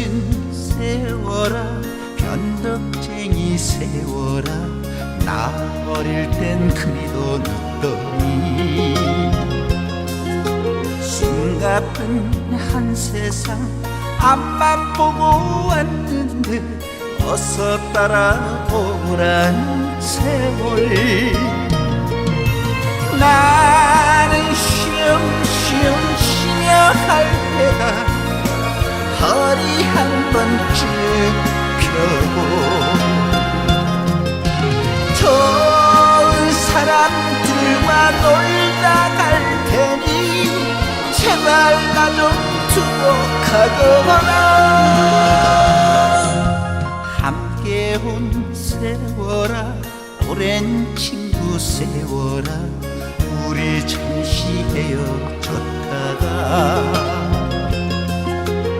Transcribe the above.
늦은 세월아 변덕쟁이 세월아 나 어릴 땐 그리도 늦더니. 숨가쁜 한 세상 앞만 보고 왔는데 어서 따라오란 세월 허리 한 번쯤 펴고 좋은 사람들과 놀다 갈 테니 제발 나 좀 두고 가거라 함께 온 세월아 오랜 친구 세월아 우리 잠시 헤어졌다가